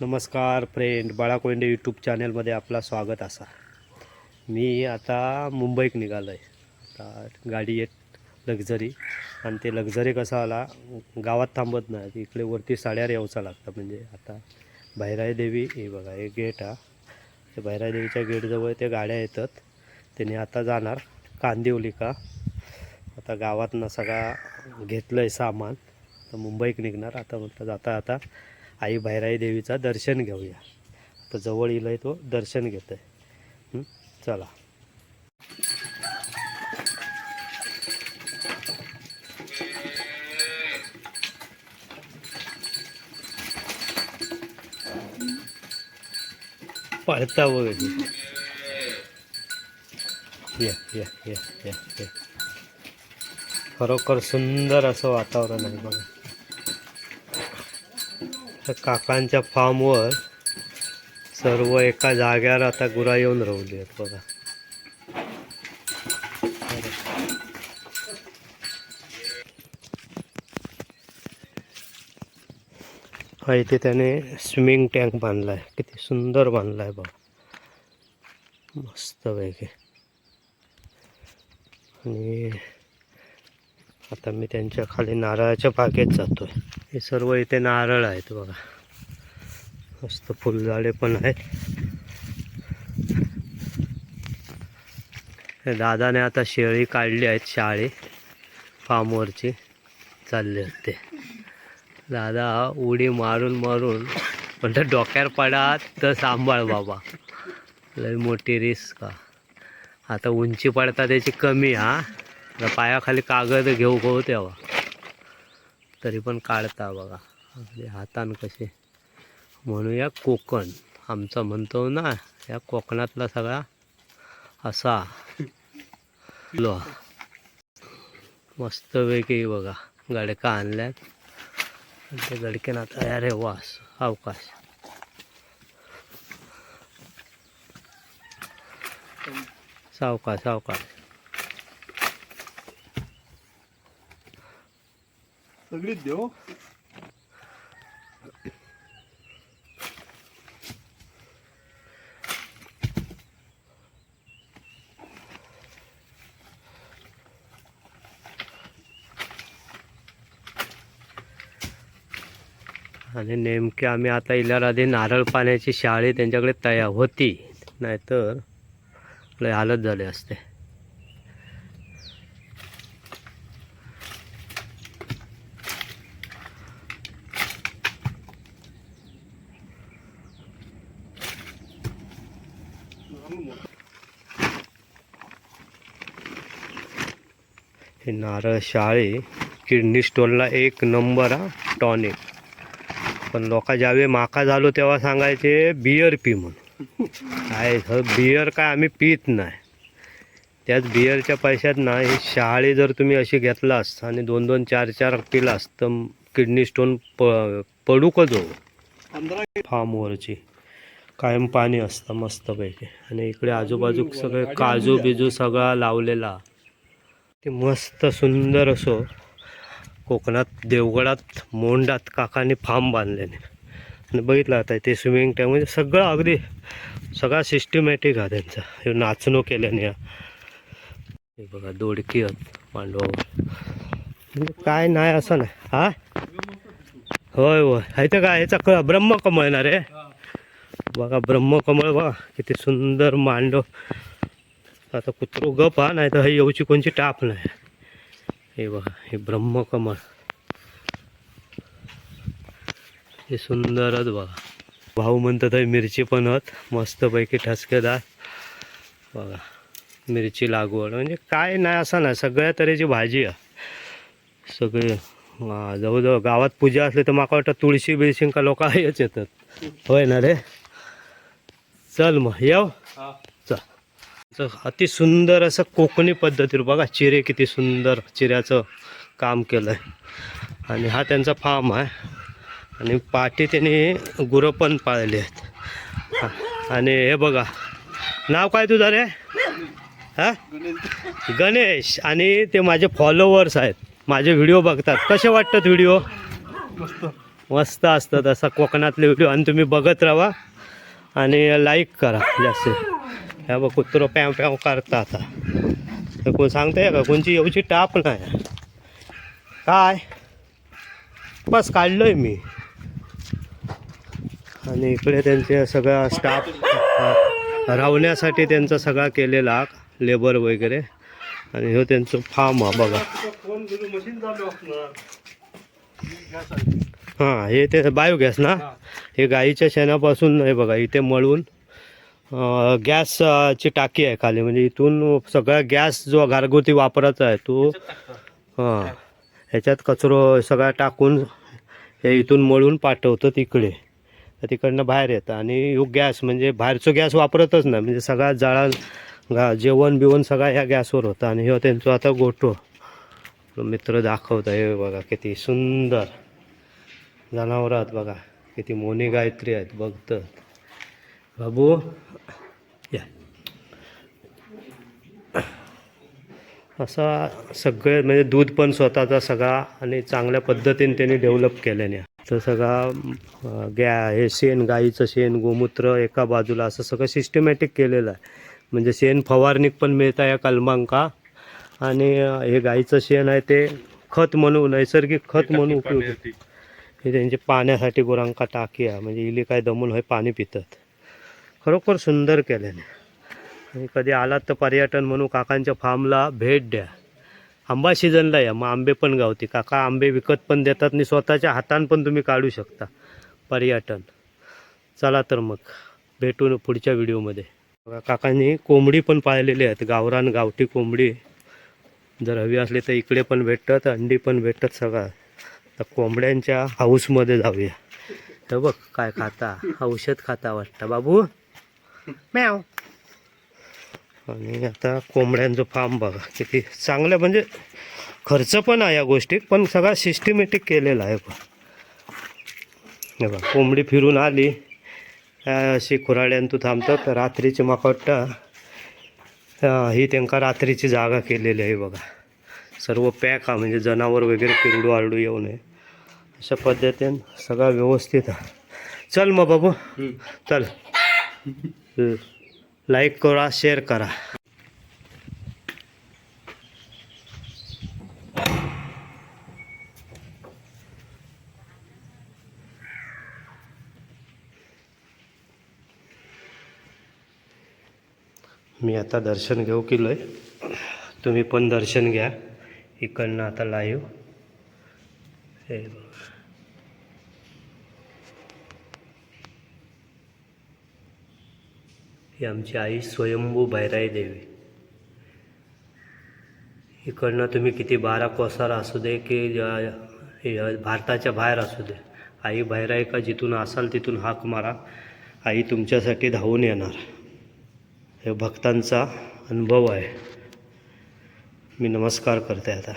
नमस्कार friend बाळाकोंडे YouTube चॅनलमध्ये आपला स्वागत असा. मी आता मुंबईक निघालो आहे आता गाडी येत लक्झरी आणि ते लक्झरी कसा आला गावात थांबत नाही. इकडे वरती साड्यावर यावचं लागतं म्हणजे आता भैराई देवी हे बघा हे गेट हा. ते भैराई देवीच्या गेटजवळ ते गाड्या येतात. त्याने आता जाणार कांदिवली का आता गावातनं सगळा घेतलं आहे सामान. तर मुंबईक निघणार. आता म्हटलं जाता आता आई भैराई देवीचा दर्शन घेऊया. आता जवळ येईल आहे तो दर्शन घेत आहे चला. पळता वगैरे या या या. खरोखर सुंदर असं वातावरण आहे बघा. तर काकांच्या फार्मवर सर्व एका जाग्यावर आता गुरा येऊन राहिली आहेत बघा. हा इथे त्याने स्विमिंग टँक बांधला आहे किती सुंदर बांधला आहे बघा. मस्त पैकी. आणि आता मी त्यांच्या खाली नारळाच्या बागेत जातो आहे हे सर्व इथे नारळ आहेत बघा. मस्त फुलझाडे पण आहेत. दादाने आता शेळी काढली आहेत शाळे. फार्मवरची चालले होते. दादा उडी मारून मारून म्हणतो डोक्यावर पडा तर सांभाळ बाबा. लय मोठी रिस्क का आता उंची पडता त्याची कमी हा पायाखाली कागद घेऊ गो तेव्हा. तरी पण काढता बघा. अगदी हातान कसे. म्हणूया कोकण. आमचा म्हणतो ना या कोकणातला सगळा असा. लो. मस्तपैकी बघा गडका आणल्यात. त्या ते आता अरे वास अवकाश. सावकाश सावकाश. सगळीच देऊ? आणि नेमके आम्ही आता इल्यावर आधी नारळ पाण्याची शाळे त्यांच्याकडे तयार होती. नाहीतर लय हालत झाले असते. हे नारळ शाळे किडनी स्टोनला एक नंबर हा टॉनिक. पण लोक ज्यावेळी माका झालो तेव्हा सांगायचे बियर पी म्हणून. काय ह बियर काय आम्ही पित नाही. त्याच बियरच्या पैशात ना ही शहाळी जर तुम्ही अशी घेतला असता आणि दोन दोन चार चार पिलास तर किडनी स्टोन प पडू का जो पंधरा फार्मवरची कायम पाणी असतं मस्तपैकी. आणि इकडे आजूबाजू सगळे काजू बिजू सगळा लावलेला. ते मस्त सुंदर असो. कोकणात देवगडात मोंडात काकांनी फार्म बांधलेले. आणि बघितलं आता ते स्विमिंग टँक म्हणजे सगळं अगदी सगळा सिस्टमॅटिक हा त्यांचा. नाचणं केल्याने हा. बघा दोडकी मांडव म्हणजे काय नाही असं नाही. हा? होय होय. ह्याचं काय ह्याचा क ब्रह्मकमळ ना रे बघा ब्रह्मकमळ बघा किती सुंदर मांडव. आता कुत्रो गप हा नाही तर येऊची कोणची टाप नाही. हे बघा हे ब्रह्मकमळ. हे सुंदरच बघा. भाऊ म्हणतात हे मिरची पण होत मस्तपैकी ठसकेदार. बघा मिरची लागवड. म्हणजे काय नाही असं नाही सगळ्या तऱ्हेची भाजी आहे. सगळे जवळजवळ गावात पूजा असली तर मला वाटतं तुळशी बिळशी का लोक आहेच येतात. होय ना रे? चल मग येऊ? चल. अति सुंदर असं कोकणी पद्धतीवर बघा चिरे किती सुंदर चिऱ्याचं काम केलं आहे आणि हा त्यांचा फार्म आहे. आणि पाठी त्यांनी गुरं पण पाळली आहेत. आणि हे बघा नाव काय तुझं रे? हा? गणेश. आणि ते माझे फॉलोवर्स आहेत. माझे व्हिडिओ बघतात. कसे वाटतात व्हिडिओ मस्त. मस्त असतं तसा कोकणातले व्हिडिओ आणि तुम्ही बघत राहा. आणि लाईक करा जास्त. ह्या बघ कुत्रो प्याव प्याव करता आता. तर कोण सांगताय का? कोणची येऊची टाप नाही. काय? बस काढलोय मी. आणि इकडे त्यांचे सगळा स्टाफ राहण्यासाठी त्यांचा सगळा केलेला लेबर वगैरे. आणि हो त्यांचं फार्म हा बघा. हां हे ते बायोगॅस ना? हे. गाईच्या शेणापासून आहे बघा इथे मळून गॅसची टाकी आहे खाली. म्हणजे इथून सगळा गॅस जो घरगुती वापराचा आहे तो हां ह्याच्यात कचरो सगळा टाकून हे इथून मळून पाठवतं तिकडे. तर तिकडनं बाहेर येतं. आणि ह्यो गॅस म्हणजे बाहेरचं गॅस वापरतच नाही. म्हणजे सगळा जाळा गा जेवण बिवण सगळा ह्या गॅसवर होतं. आणि ह्यो त्यांचं आता गोठो. मित्र दाखवत आहे बघा किती सुंदर. जनावरं आहेत बघा किती मोनी गायत्री आहेत बघतं बाबू या. असा सगळे म्हणजे दूध पण स्वतःचा सगळा आणि चांगल्या पद्धतीने त्यांनी डेव्हलप केल्याने. तर सगळा गॅ हे शेण गाईचं शेण गोमूत्र एका बाजूला असं सगळं सिस्टमॅटिक केलेलं आहे. म्हणजे शेण फवारणीक पण मिळतं या कलमांका. आणि हे गाईचं शेण आहे ते खत म्हणून नैसर्गिक खत म्हणून उपयोग हे त्यांचे पाण्यासाठी गुरांका टाकी आहे म्हणजे इली काय दमून होय पाणी पितात. खरोखर सुंदर केल्याने. आणि कधी आलात तर पर्यटन म्हणून काकांच्या फार्मला भेट द्या. आंबा सीझनला या. मग आंबे पण गावते. काका आंबे विकत पण देतात आणि स्वतःच्या हातान पण तुम्ही काढू शकता. पर्यटन. चला तर मग भेटू पुढच्या व्हिडिओमध्ये. काकांनी कोंबडी पण पाळलेली आहेत. गावरान गावठी कोंबडी. जर हवी असली तर इकडे पण भेटतात अंडी पण भेटतात सगळं तर कोंबड्यांच्या हाऊसमध्ये जाऊया. तर बघ काय खाता औषध खाता वाटतं. बाबू? मॅव आणि आता कोंबड्यांचं फार्म बघा किती चांगलं म्हणजे खर्च पण आहे या गोष्टीत पण सगळा सिस्टमॅटिक केलेला आहे बघ. हे बघा कोंबडी फिरून आली. अशी खुराड्यान तू थांबतात रात्रीची म्हाका वाटतं अं, ही त्यांका रात्रीची जागा केलेली आहे बघा. सर्व पॅक हा म्हणजे जनावर वगैरे किरडू आरडू येऊ नये. अशा पद्धतीने सगळं व्यवस्थित चल मग बाबू. चल. लाईक करा शेअर करा. मी आता दर्शन घेऊ केलं आहे तुम्ही पण दर्शन घ्या. इकडनं आता लाईव्ह हे ही आमची आई स्वयंभू भैराई देवी. इकडनं तुम्ही किती बारा कोसार असू दे की भारताच्या बाहेर असू दे. आई भैराई का जिथून असाल तिथून हाक मारा. आई तुमच्यासाठी धावून येणार. हे भक्तांचा अनुभव आहे. मी नमस्कार करते आता.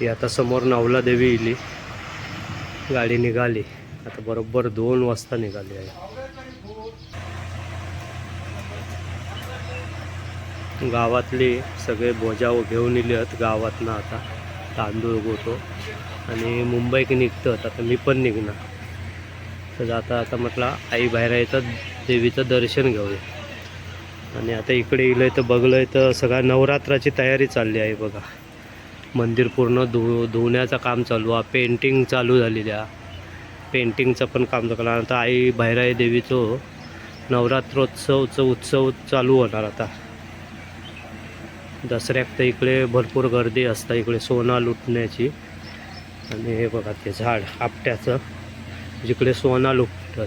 ही आता समोर नावला देवी इली. गाडी निघाली. आता बरोबर दोन वाजता निघाली आहे. गावातली सगळे बोजाव घेऊन इले आहेत गावातनं आता. तांदूळ गोतो आणि मुंबईक निघतं आता. मी पण निघणार. तर आता आता म्हटलं आई बाहेर येतात देवीचं दर्शन घेऊया. आणि आता इकडे इलं तर बघलं तर सगळ्या नवरात्राची तयारी चालली आहे बघा. मंदिर पूर्ण धु धुण्याचं काम चालू आहे पेंटिंग चालू झालेली आहे. पेंटिंगचं पण काम चालू आता आई भैराई देवीचं नवरात्रोत्सवचं उत्सव चालू होणार आता. दसऱ्यात तर इकडे भरपूर गर्दी असतं इकडे सोना लुटण्याची. आणि हे बघा ते झाड आपट्याचं. जिकडे सोना लुटतात.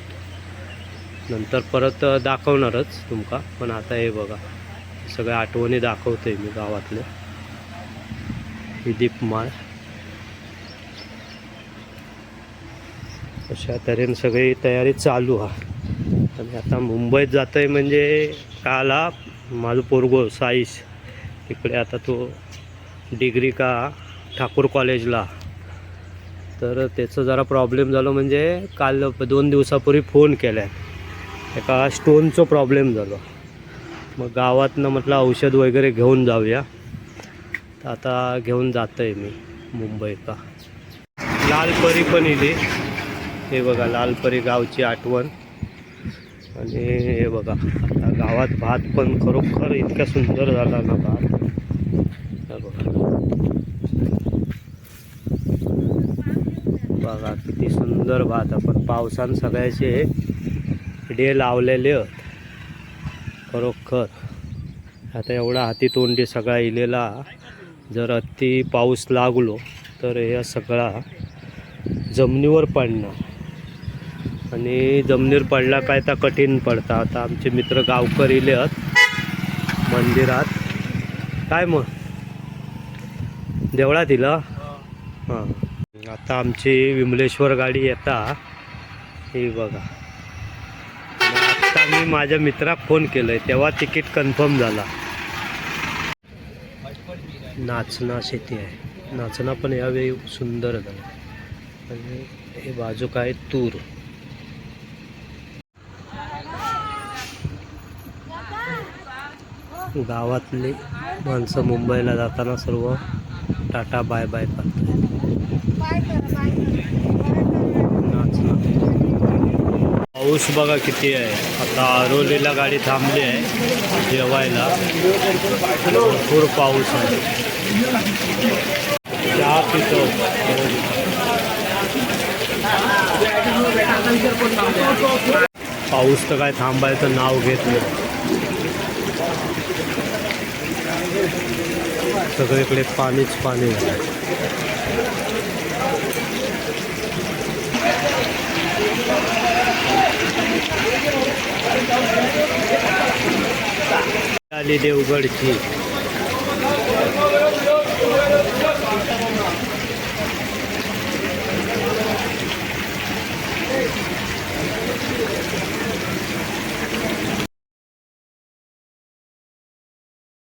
नंतर परत दाखवणारच तुमका. पण आता हे बघा सगळ्या आठवणी दाखवते मी गावातल्या ही दीपमाळ अशा तऱ्हेने सगळी तयारी चालू हा. आणि आता मुंबईत जात आहे म्हणजे काला माझं पोरगो साईश इकडे आता तो डिग्री का ठाकूर कॉलेजला. तर त्याचं जरा प्रॉब्लेम झालं म्हणजे काल दोन दिवसापूर्वी फोन केला आहे एका स्टोनचं प्रॉब्लेम झालं. मग गावातनं म्हटलं औषध वगैरे घेऊन जाऊया. तर आता घेऊन जातो आहे मी मुंबई का लालपरी पण इली हे बघा लालपरी गावची आठवण. आणि हे बघा आता गावात भात पण खरोखर इतका सुंदर झाला ना भात. बघा. बघा किती सुंदर भात. आपण पावसान सगळ्याचे डे लावलेले. आहेत खरोखर. आता एवढा हाती तोंडी सगळा इलेला. जर अति पाऊस लागलो तर ह्या सगळा जमिनीवर पडणार. आणि जमिनीवर पडला काय तर कठीण पडतं. आता आमचे मित्र गावकर इले आहेत. मंदिरात. काय मग? देवळात इला? हां. आता आमची विमलेश्वर गाडी येता. ही बघा. मी माझ्या मित्राक फोन केलंय तेव्हा तिकीट कन्फर्म झाला. नाचना शेती आहे. नाचना पण यावेळी सुंदर झाला. आणि हे बाजूक आहे तूर. गावातली माणसं मुंबईला जाताना सर्व टाटा बाय बाय करतात नाचना पाऊस बघा किती आहे. आता आरोलीला गाडी थांबली आहे जेवायला. भरपूर पाऊस आहे. चहा पितो. पाऊस तर काय थांबायचं नाव घेत नाही. सगळीकडे पाणीच पाणी आहे आली देवगडची.